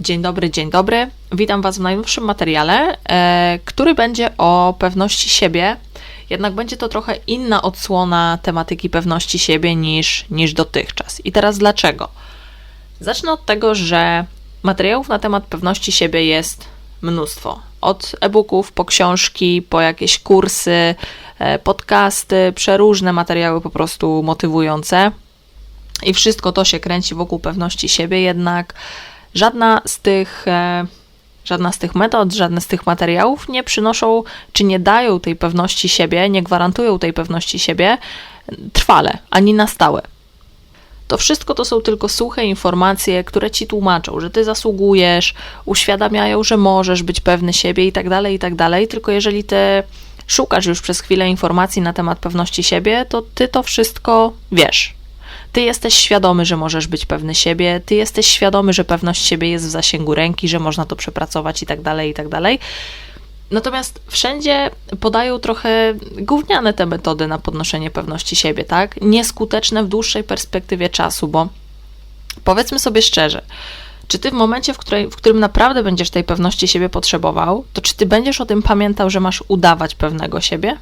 Dzień dobry, dzień dobry. Witam Was w najnowszym materiale, e, który będzie o pewności siebie. Jednak będzie to trochę inna odsłona tematyki pewności siebie niż, niż dotychczas. I teraz dlaczego? Zacznę od tego, że materiałów na temat pewności siebie jest mnóstwo. Od e-booków po książki, po jakieś kursy, e, podcasty, przeróżne materiały po prostu motywujące. I wszystko to się kręci wokół pewności siebie, jednak żadna z tych. E, żadna z tych metod, żadne z tych materiałów nie przynoszą, czy nie dają tej pewności siebie, nie gwarantują tej pewności siebie trwale, ani na stałe. To wszystko to są tylko suche informacje, które ci tłumaczą, że ty zasługujesz, uświadamiają, że możesz być pewny siebie i tak dalej, i tak dalej. Tylko jeżeli ty szukasz już przez chwilę informacji na temat pewności siebie, to ty to wszystko wiesz. Ty jesteś świadomy, że możesz być pewny siebie, ty jesteś świadomy, że pewność siebie jest w zasięgu ręki, że można to przepracować i tak dalej, i tak dalej. Natomiast wszędzie podają trochę gówniane te metody na podnoszenie pewności siebie, tak? Nieskuteczne w dłuższej perspektywie czasu, bo powiedzmy sobie szczerze, czy ty w momencie, w, której, w którym naprawdę będziesz tej pewności siebie potrzebował, to czy ty będziesz o tym pamiętał, że masz udawać pewnego siebie?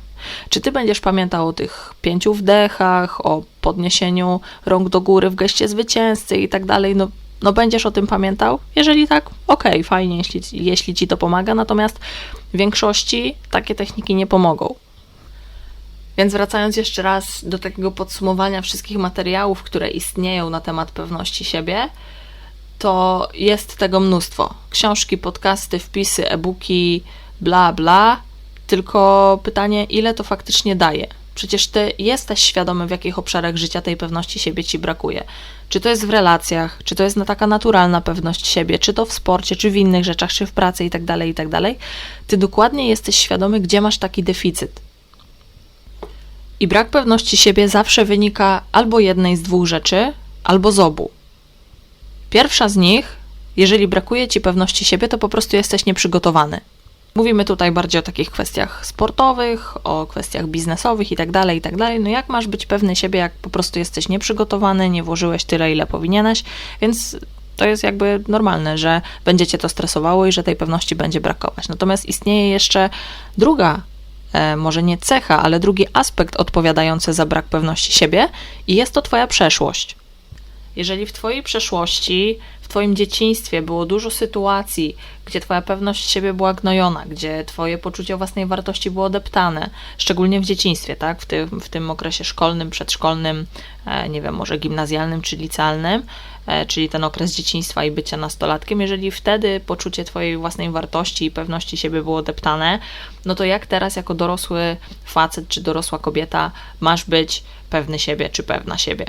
Czy ty będziesz pamiętał o tych pięciu wdechach, o podniesieniu rąk do góry w geście zwycięzcy i tak dalej? No, no będziesz o tym pamiętał? Jeżeli tak, okej, okay, fajnie, jeśli, jeśli ci to pomaga, natomiast w większości takie techniki nie pomogą. Więc wracając jeszcze raz do takiego podsumowania wszystkich materiałów, które istnieją na temat pewności siebie, to jest tego mnóstwo. Książki, podcasty, wpisy, e-booki, bla, bla. Tylko pytanie, ile to faktycznie daje? Przecież ty jesteś świadomy, w jakich obszarach życia tej pewności siebie ci brakuje. Czy to jest w relacjach, czy to jest taka naturalna pewność siebie, czy to w sporcie, czy w innych rzeczach, czy w pracy itd., tak itd. Tak ty dokładnie jesteś świadomy, gdzie masz taki deficyt. I brak pewności siebie zawsze wynika albo jednej z dwóch rzeczy, albo z obu. Pierwsza z nich, jeżeli brakuje ci pewności siebie, to po prostu jesteś nieprzygotowany. Mówimy tutaj bardziej o takich kwestiach sportowych, o kwestiach biznesowych i tak dalej, i tak. No jak masz być pewny siebie, jak po prostu jesteś nieprzygotowany, nie włożyłeś tyle, ile powinieneś, więc to jest jakby normalne, że będzie cię to stresowało i że tej pewności będzie brakować. Natomiast istnieje jeszcze druga, e, może nie cecha, ale drugi aspekt odpowiadający za brak pewności siebie i jest to twoja przeszłość. Jeżeli w Twojej przeszłości, w Twoim dzieciństwie było dużo sytuacji, gdzie Twoja pewność siebie była gnojona, gdzie Twoje poczucie własnej wartości było deptane, szczególnie w dzieciństwie, tak? w, tym, w tym okresie szkolnym, przedszkolnym, e, nie wiem, może gimnazjalnym czy licealnym, e, czyli ten okres dzieciństwa i bycia nastolatkiem, jeżeli wtedy poczucie Twojej własnej wartości i pewności siebie było deptane, no to jak teraz jako dorosły facet czy dorosła kobieta masz być pewny siebie czy pewna siebie?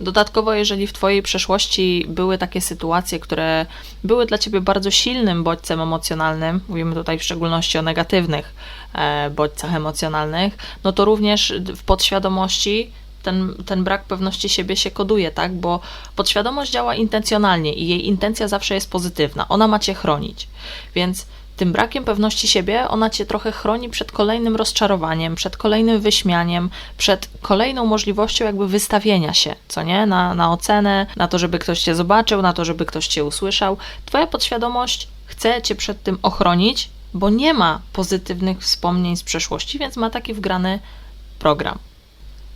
Dodatkowo, jeżeli w Twojej przeszłości były takie sytuacje, które były dla Ciebie bardzo silnym bodźcem emocjonalnym, mówimy tutaj w szczególności o negatywnych e, bodźcach emocjonalnych, no to również w podświadomości ten, ten brak pewności siebie się koduje, tak? Bo podświadomość działa intencjonalnie i jej intencja zawsze jest pozytywna. Ona ma cię chronić. Więc tym brakiem pewności siebie ona cię trochę chroni przed kolejnym rozczarowaniem, przed kolejnym wyśmianiem, przed kolejną możliwością jakby wystawienia się, co nie? Na, na ocenę, na to, żeby ktoś cię zobaczył, na to, żeby ktoś cię usłyszał. Twoja podświadomość chce cię przed tym ochronić, bo nie ma pozytywnych wspomnień z przeszłości, więc ma taki wgrany program.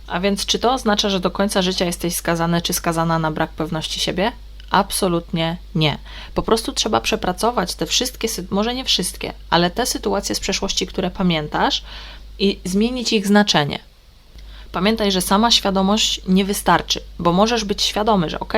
A więc czy to oznacza, że do końca życia jesteś skazany czy skazana na brak pewności siebie? Absolutnie nie. Po prostu trzeba przepracować te wszystkie, może nie wszystkie, ale te sytuacje z przeszłości, które pamiętasz i zmienić ich znaczenie. Pamiętaj, że sama świadomość nie wystarczy, bo możesz być świadomy, że ok,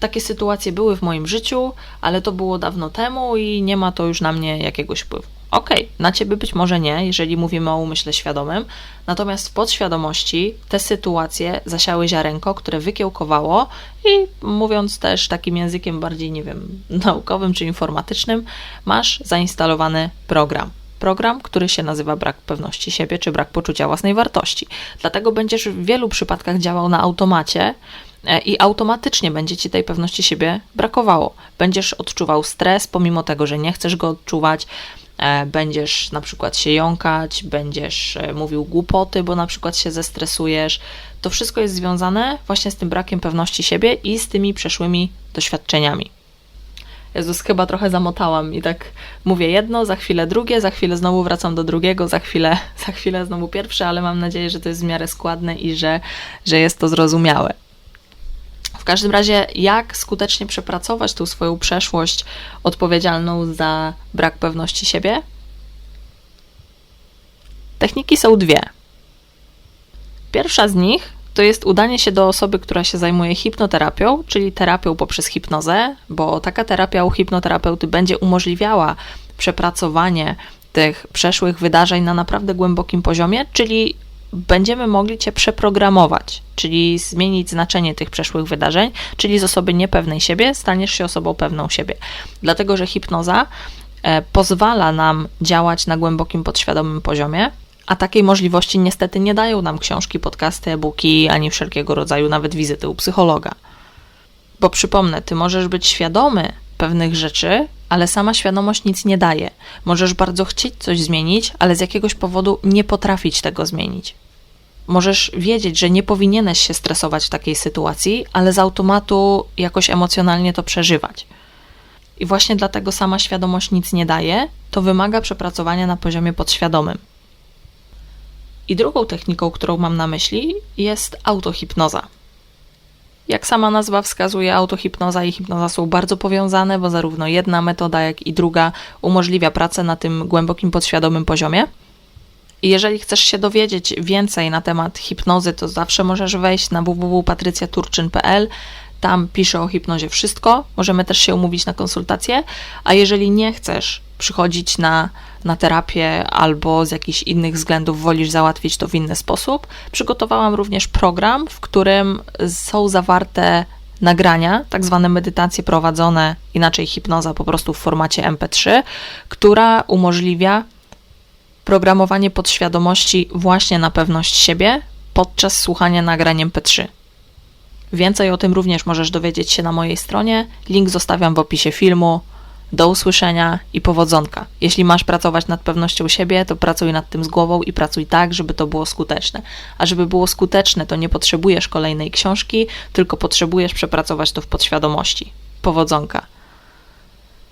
takie sytuacje były w moim życiu, ale to było dawno temu i nie ma to już na mnie jakiegoś wpływu. Okej, okay, na ciebie być może nie, jeżeli mówimy o umyśle świadomym, natomiast w podświadomości te sytuacje zasiały ziarenko, które wykiełkowało i mówiąc też takim językiem bardziej, nie wiem, naukowym czy informatycznym, masz zainstalowany program program, który się nazywa brak pewności siebie czy brak poczucia własnej wartości. Dlatego będziesz w wielu przypadkach działał na automacie e, i automatycznie będzie ci tej pewności siebie brakowało. Będziesz odczuwał stres, pomimo tego, że nie chcesz go odczuwać. E, będziesz na przykład się jąkać, będziesz e, mówił głupoty, bo na przykład się zestresujesz. To wszystko jest związane właśnie z tym brakiem pewności siebie i z tymi przeszłymi doświadczeniami. Jezus, chyba trochę zamotałam i tak mówię jedno, za chwilę drugie, za chwilę znowu wracam do drugiego, za chwilę, za chwilę znowu pierwsze, ale mam nadzieję, że to jest w miarę składne i że, że jest to zrozumiałe. W każdym razie, jak skutecznie przepracować tą swoją przeszłość odpowiedzialną za brak pewności siebie? Techniki są dwie. Pierwsza z nich to jest udanie się do osoby, która się zajmuje hipnoterapią, czyli terapią poprzez hipnozę, bo taka terapia u hipnoterapeuty będzie umożliwiała przepracowanie tych przeszłych wydarzeń na naprawdę głębokim poziomie, czyli będziemy mogli Cię przeprogramować, czyli zmienić znaczenie tych przeszłych wydarzeń, czyli z osoby niepewnej siebie staniesz się osobą pewną siebie. Dlatego, że hipnoza e, pozwala nam działać na głębokim, podświadomym poziomie, a takiej możliwości niestety nie dają nam książki, podcasty, e-booki, ani wszelkiego rodzaju nawet wizyty u psychologa. Bo przypomnę, ty możesz być świadomy pewnych rzeczy, ale sama świadomość nic nie daje. Możesz bardzo chcieć coś zmienić, ale z jakiegoś powodu nie potrafić tego zmienić. Możesz wiedzieć, że nie powinieneś się stresować w takiej sytuacji, ale z automatu jakoś emocjonalnie to przeżywać. I właśnie dlatego sama świadomość nic nie daje, to wymaga przepracowania na poziomie podświadomym. I drugą techniką, którą mam na myśli, jest autohipnoza. Jak sama nazwa wskazuje, autohipnoza i hipnoza są bardzo powiązane, bo zarówno jedna metoda, jak i druga umożliwia pracę na tym głębokim, podświadomym poziomie. I jeżeli chcesz się dowiedzieć więcej na temat hipnozy, to zawsze możesz wejść na www.patrycjaturczyn.pl. Tam piszę o hipnozie wszystko. Możemy też się umówić na konsultację. A jeżeli nie chcesz przychodzić na, na terapię albo z jakichś innych względów wolisz załatwić to w inny sposób, przygotowałam również program, w którym są zawarte nagrania, tak zwane medytacje prowadzone, inaczej hipnoza po prostu w formacie MP3, która umożliwia programowanie podświadomości właśnie na pewność siebie podczas słuchania nagrań MP3. Więcej o tym również możesz dowiedzieć się na mojej stronie. Link zostawiam w opisie filmu. Do usłyszenia i powodzonka. Jeśli masz pracować nad pewnością siebie, to pracuj nad tym z głową i pracuj tak, żeby to było skuteczne. A żeby było skuteczne, to nie potrzebujesz kolejnej książki, tylko potrzebujesz przepracować to w podświadomości. Powodzonka.